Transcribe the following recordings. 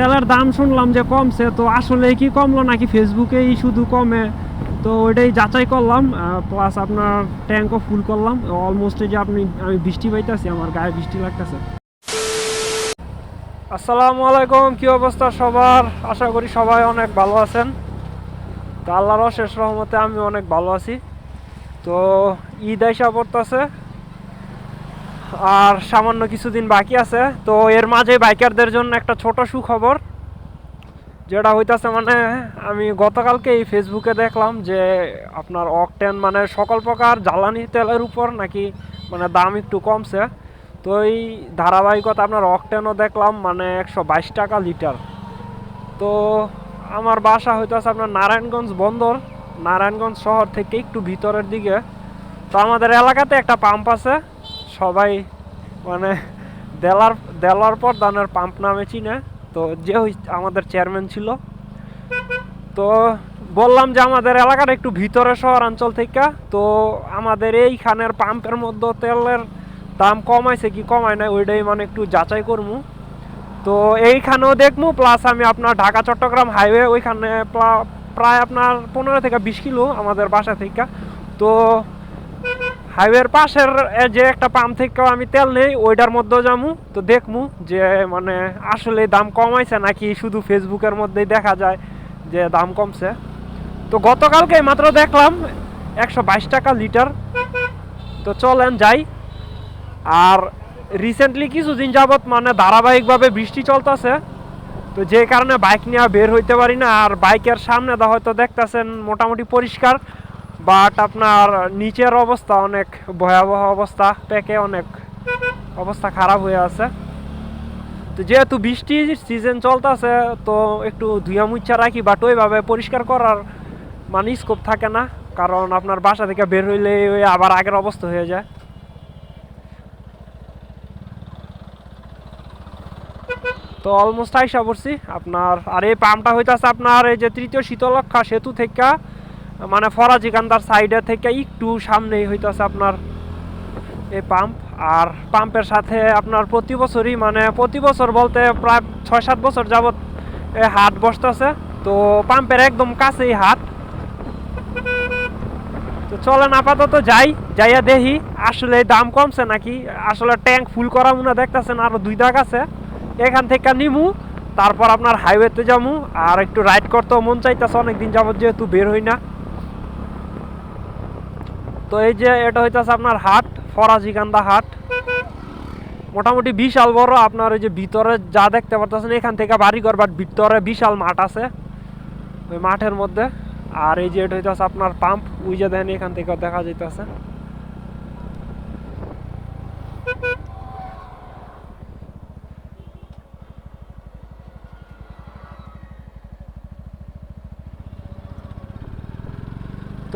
তেলের দাম শুনলাম যে কমছে, তো আসলে কি কমলো নাকি? ফেসবুকেই শুধু কমে। তো ওইটাই যাচাই করলাম প্লাস আপনার ট্যাঙ্কও ফুল করলাম। অলমোস্ট যে আপনি, আমি বৃষ্টি পাইতেছি, আমার গায়ে বৃষ্টি লাগতেছে। আসসালামু আলাইকুম, কি অবস্থা সবার? আশা করি সবাই অনেক ভালো আছেন। তো আল্লাহর অশেষ রহমতে আমি অনেক ভালো আছি। তো ঈদ আইসা পড়তেছে আর সামান্য কিছুদিন বাকি আছে। তো এর মাঝে বাইকারদের জন্য একটা ছোট সুখবর, যেটা হইতাছে মানে আমি গতকালকে এই ফেসবুকে দেখলাম যে আপনার অকটেন মানে সকল প্রকার জ্বালানি তেলের উপর নাকি মানে দাম একটু কমছে। তো এই ধারাবাহিকতা আপনার অকটেনও দেখলাম মানে একশো বাইশ টাকা লিটার। তো আমার বাসা হইতেছে আপনার নারায়ণগঞ্জ বন্দর, নারায়ণগঞ্জ শহর থেকে একটু ভিতরের দিকে। তো আমাদের এলাকাতে একটা পাম্প আছে সবাই মানে দেলার দেলার পর দানের পাম্প নামে চিনে। তো যে আমাদের চেয়ারম্যান ছিল। তো বললাম যে আমাদের এলাকাটা একটু ভিতরে শহরাঞ্চল থেকে। তো আমাদের এইখানের পাম্পের মধ্যে তেলের দাম কমাইছে কি কমায় না ওইটাই মানে একটু যাচাই করব তো এইখানেও দেখব প্লাস আমি আপনার ঢাকা, চট্টগ্রাম হাইওয়ে ওইখানে প্রায় আপনার পনেরো থেকে বিশ কিলো আমাদের বাসা থেকে। তো হাইওয়ের পাশের যে একটা পাম্প থেকে আমি তেল নেই, ওইটার মধ্যেও যামু। তো দেখমু যে মানে আসলে দাম কমাইছে নাকি শুধু ফেসবুকের মধ্যেই দেখা যায় যে দাম কমছে। তো গতকালকে মাত্র দেখলাম একশো বাইশ টাকা লিটার। তো চলেন যাই। আর রিসেন্টলি কিছুদিন যাবৎ মানে ধারাবাহিকভাবে বৃষ্টি চলতেছে। তো যে কারণে বাইক নিয়ে বের হইতে পারি না। আর বাইকের সামনে হয়তো দেখতেছেন, মোটামুটি পরিষ্কার। বাট আপনার নিচের অবস্থা অনেক ভয়াবহ অবস্থা প্যাকে অনেক অবস্থা খারাপ হয়ে আছে। তো যেহেতু বৃষ্টির সিজন চলতেছে, তো একটু ধুয়া মুচ্ছা রাখি বাট ওইভাবে পরিষ্কার করার মানে স্কোপ থাকে না, কারণ আপনার বাসা থেকে বের হইলে আবার আগের অবস্থা হয়ে যায়। তো অলমোস্ট আইসা পড়ছি, আপনার, আর এই পাম্পটা হইতাছে আপনার এই যে তৃতীয় শীতলক্ষা সেতু থেকে মানে ফরাজি কান্দার সাইডে থেকে একটু সামনেই হইতাছে আপনার এই পাম্প আর পাম্পের সাথে আপনার প্রতি বছরই মানে প্রতি বছর বলতে প্রায় ছয় সাত বছর এই হাট বসতেছে। তো পাম্পের একদম কাছেই হাট। তো চলেন আপাতত যাই, যাইয়া দেখি আসলে দাম কমছে নাকি। আসলে ট্যাঙ্ক ফুল করা মনে দেখতেছেন, আরও দুই দাগ আছে। এখান থেকে নিমু, তারপর আপনার হাইওয়েতে যামু, আর একটু রাইড করতেও মন চাইতেছে, অনেকদিন যাবত যেহেতু বের হই না। তো এই যে এটা হইতেছে আপনার হাট ফরাজিকান্দা হাট। মোটামুটি বিশাল বড়, আপনার ওই যে ভিতরে যা দেখতে পারতেছেন এখান থেকে বাড়ি ঘর বাট ভিতরে বিশাল মাঠ আছে ওই মাঠের মধ্যে। আর এই যে এটা হইতেছে আপনার পাম্প ওই যে দেখেন এখান থেকে দেখা যাইতেছে।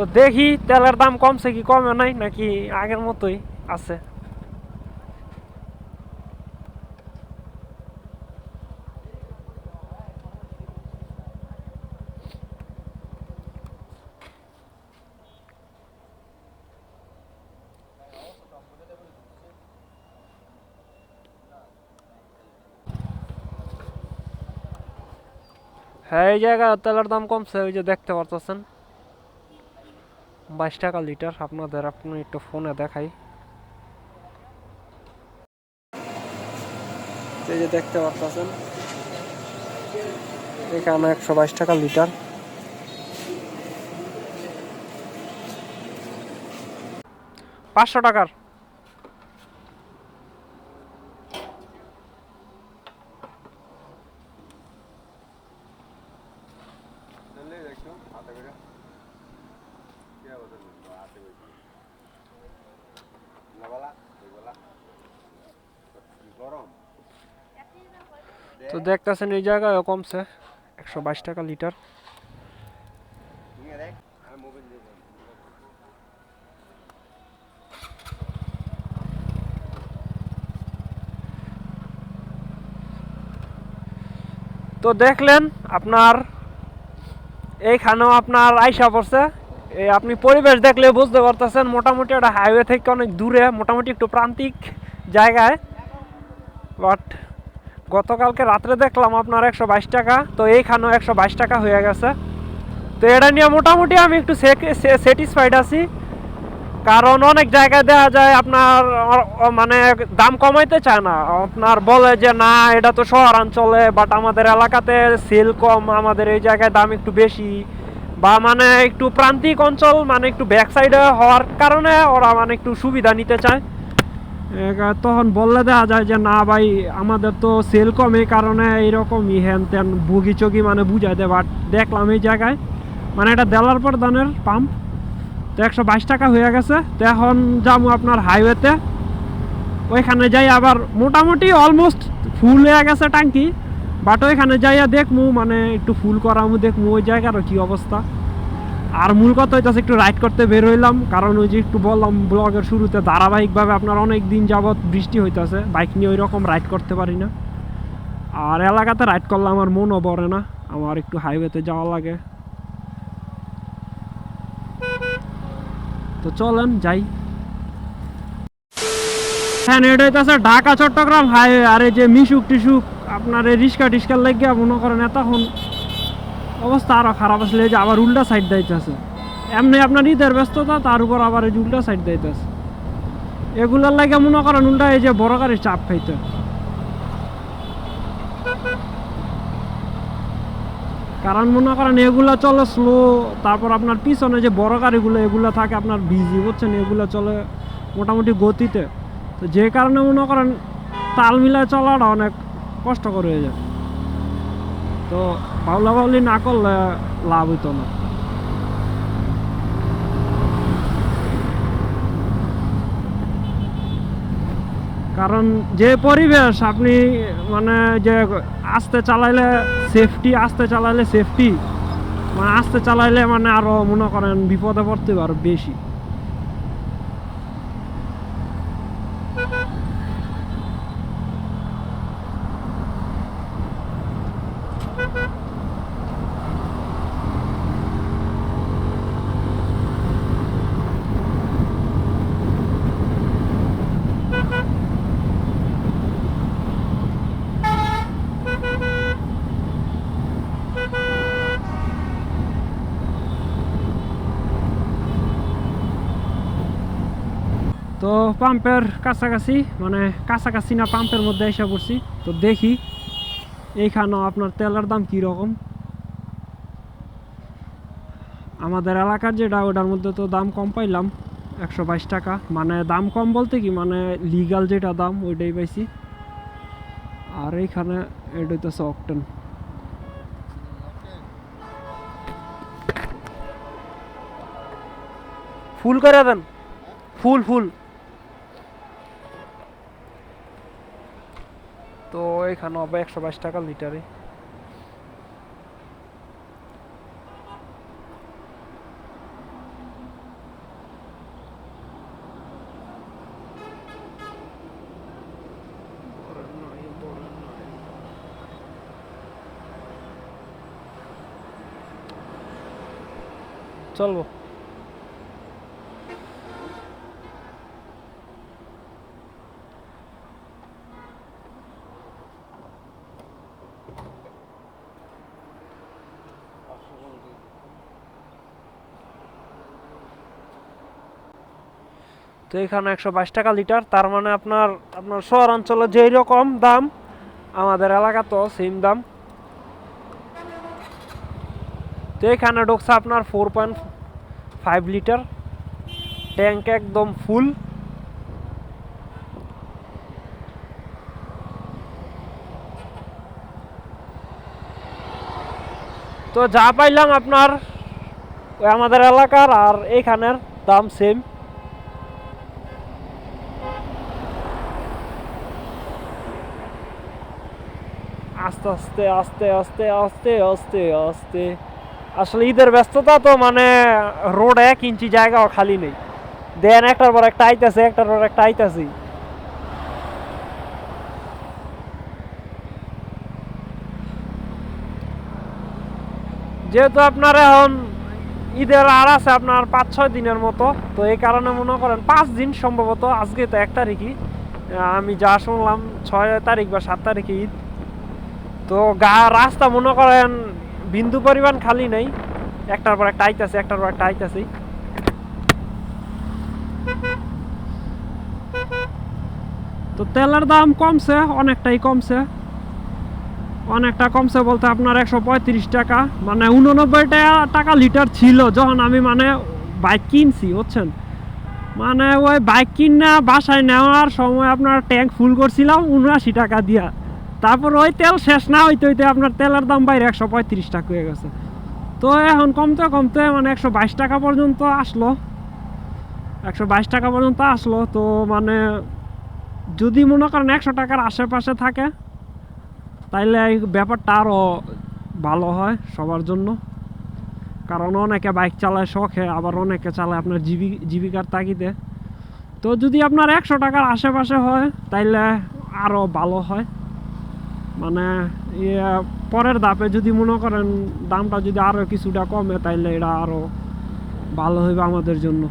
তো দেখি তেলের দাম কমছে কি কমে নাই, নাকি আগের মতোই আছে। হ্যাঁ এই জায়গায় তেলের দাম কমছে, ওই যে দেখতে পারতেছেন। বাইশ টাকা লিটার। আপনাদের আপনি একটু ফোনে দেখাই। এই যে দেখতে পাচ্ছেন এখানে একশো বাইশ টাকা লিটার। পাঁচশো টাকার দেখতেছেন এই জায়গায় কমছে। একশো বাইশ টাকা লিটার। তো দেখলেন, আপনার এইখানেও আপনার আইসা পড়ছে। এই আপনি পরিবেশ দেখলে বুঝতে পারতেছেন, মোটামুটি একটা হাইওয়ে থেকে অনেক দূরে, মোটামুটি একটু প্রান্তিক জায়গায়। বাট গতকালকে রাত্রে দেখলাম আপনার একশো বাইশ টাকা, তো এইখানেও একশো বাইশ টাকা হয়ে গেছে। তো এটা নিয়ে মোটামুটি আমি একটু স্যাটিসফাইড আছি। কারণ অনেক জায়গায় দেখা যায় আপনার মানে দাম কমাইতে চায় না। আপনার বলে যে, না, এটা তো শহরাঞ্চলে বাট আমাদের এলাকাতে সেল কম, আমাদের এই জায়গায় দাম একটু বেশি। বা মানে একটু প্রান্তিক অঞ্চল মানে একটু ব্যাক সাইডে হওয়ার কারণে ওরা মানে একটু সুবিধা নিতে চায়। তখন বললে দেখা যায় যে, না ভাই, আমাদের তো সেল কম, এই কারণে এইরকমই হ্যান ত্যান বুগি চগি মানে বুঝাই দেয় বাট দেখলাম এই জায়গায় মানে এটা দেলার পর দানের পাম্প তো একশো বাইশ টাকা হয়ে গেছে। তো এখন যাব আপনার হাইওয়েতে ওইখানে যাই আবার মোটামুটি অলমোস্ট ফুল হয়ে গেছে ট্যাঙ্কি বাট ওইখানে যাইয়া দেখমু মানে একটু ফুল করামু, দেখমু ওই জায়গার কি অবস্থা। আর মূল কথা হইতাছে একটু রাইড করতে বের হইলাম, কারণ ওই যে একটু বললাম ব্লগের শুরুতে, ধারাবাহিকভাবে আপনার অনেক দিন যাবৎ বৃষ্টি হইতাছে বাইক নিয়ে ওই রকম রাইড করতে পারি না। আর এলাকাতে রাইড করলে আমার মনও পড়ে না, আমার একটু হাইওয়েতে যাওয়া লাগে। তো চলেন, যাই। হ্যাঁ এটা হইতাছে ঢাকা চট্টগ্রাম হাইওয়ে আর এই যে মিশুক টিশুক আপনার এই রিক্সা টিস্কার লেগে মনে করেন এতক্ষণ অবস্থা আরও খারাপ আসলে যে আবার উল্টা সাইড দিতেছে এমনি আপনার ঈদের ব্যস্ততা, তার উপর আবার এই যে উল্টা সাইড দিতেছে এগুলোর লাগে মনে করেন উল্টা এই যে বড় গাড়ির চাপ খাইতে। কারণ মনে করেন এগুলা চলে স্লো তারপর আপনার পিছনে যে বড় গাড়িগুলো, এগুলো থাকে আপনার বিজি বুঝছেন? এগুলো চলে মোটামুটি গতিতে। তো যে কারণে মনে করেন তাল মিলায় চলাটা অনেক কষ্টকর হয়ে যায়। তো বাউলা বাউলি না করলে লাভ হইতো না। কারণ যে পরিবেশ আপনি মানে যে আস্তে চালাইলে সেফটি আস্তে চালাইলে সেফটি মানে আস্তে চালাইলে মানে আরও মনে করেন বিপদে পড়তে পারো বেশি। তো পাম্পের কাছাকাছি মানে কাছাকাছি না পাম্পের মধ্যে এসে পড়ছি। তো দেখি এইখানেও আপনার তেলের দাম কীরকম আমাদের এলাকার যেটা, ওটার মধ্যে তো দাম কম পাইলাম, একশো বাইশ টাকা। মানে দাম কম বলতে কি মানে লিগাল যেটা দাম, ওইটাই পাইছি। আর এইখানে এটা হইতেছে অকটেন ফুল করে দেন। ফুল ফুল। এখানে হবে একশো বাইশ টাকা লিটারে। চলবো। তো এখানে একশো বাইশ টাকা লিটার, তার মানে আপনার আপনার শহর অঞ্চলে যেই রকম দাম, আমাদের এলাকাতেও সেম দাম। তো এখানে ঢুকছে আপনার four point five litre tank একদম ফুল তো যা পাইলাম আপনার আমাদের এলাকার আর এইখানের দাম সেম আস্তে আস্তে আস্তে আস্তে আস্তে আস্তে আস্তে। আসলে ঈদের ব্যস্ততা তো মানে রোড এক ইঞ্চি জায়গাও খালি নেই। দেন একটার পর একটা আইতাছে, একটার পর একটা আইতাছি। যেহেতু আপনার এখন ঈদের আর আছে আপনার পাঁচ, ছয় দিনের মতো, তো এই কারণে মনে করেন পাঁচ দিন সম্ভবত আজকে তো এক তারিখই। আমি যা শুনলাম, ছয় তারিখ বা সাত তারিখে ঈদ। তো গা রাস্তা মনে করেন বিন্দু পরিমাণ খালি নেই। একটার পর একটা আইতাছে, একটার পর একটা আইতাছে। তো তেলের দাম কমছে, অনেকটাই কমছে। অনেকটা কমছে বলতে আপনার একশো পঁয়ত্রিশ টাকা। মানে উননব্বই টাকা লিটার ছিল যখন আমি মানে বাইক কিনছি, বুঝছেন? মানে ওই বাইক কিনা বাসায় নেওয়ার সময় আপনার ট্যাঙ্ক ফুল করছিলাম, উনআশি টাকা দিয়া। তারপর ওই তেল শেষ না হইতে হইতে আপনার তেলের দাম বাইরে একশো পঁয়ত্রিশ টাকা হয়ে গেছে। তো এখন কমতে কমতে মানে একশো বাইশ টাকা পর্যন্ত আসলো। একশো বাইশ টাকা পর্যন্ত আসলো, তো মানে যদি মনে করেন একশো টাকার আশেপাশে থাকে, তাইলে এই ব্যাপারটা আরও ভালো হয় সবার জন্য। কারণ অনেকে বাইক চালায় শখে, আবার অনেকে চালায় আপনার জীবি, জীবিকার তাগিদে। তো যদি আপনার একশো টাকার আশেপাশে হয়, তাইলে আরও ভালো হয়। মানে ইয়ে পরের ধাপে যদি মনে করেন দামটা যদি আরও কিছুটা কমে, তাইলে এটা আরও ভালো হইবে আমাদের জন্য।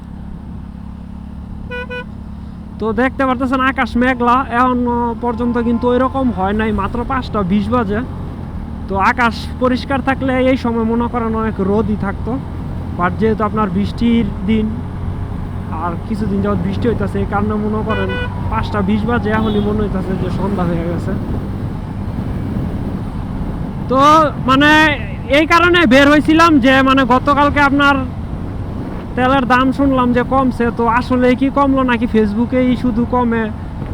তো দেখতে পারতেছেন আকাশ মেঘলা, এখন পর্যন্ত কিন্তু ওই রকম হয় নাই, মাত্র পাঁচটা বিশ বাজে। তো আকাশ পরিষ্কার থাকলে এই সময় মনে করেন অনেক রোদই থাকতো, বাট যেহেতু আপনার বৃষ্টির দিন, আর কিছুদিন যাবত বৃষ্টি হইতাছে, এই কারণে মনে করেন পাঁচটা বিশ বাজে, এখনই মনে হইতাছে যে সন্ধ্যা হয়ে গেছে। তো মানে এই কারণে বের হয়েছিলাম যে মানে গতকালকে আপনার তেলের দাম শুনলাম যে কমছে, তো আসলে কি কমলো নাকি ফেসবুকেই শুধু কমে?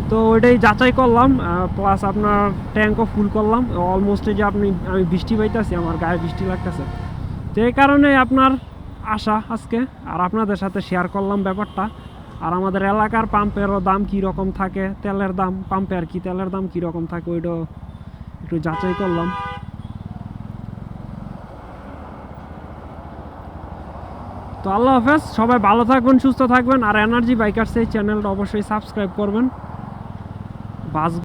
তো ওইটাই যাচাই করলাম প্লাস আপনার ট্যাঙ্কও ফুল করলাম। অলমোস্ট যে আপনি, আমি বৃষ্টি পাইতেছি, আমার গায়ে বৃষ্টি লাগতেছে। তো এই কারণে আপনার আশা আজকে, আর আপনাদের সাথে শেয়ার করলাম ব্যাপারটা। আর আমাদের এলাকার পাম্পেরও দাম কী রকম থাকে? তেলের দাম পাম্পে আর কি তেলের দাম কী রকম থাকে? ওইটাও একটু যাচাই করলাম। তো আল্লাহ হাফেজ, সবাই ভালো থাকবেন, সুস্থ থাকবেন, আর এনার্জি বাইকার্স এই চ্যানেলটা অবশ্যই সাবস্ক্রাইব করবেন। বাস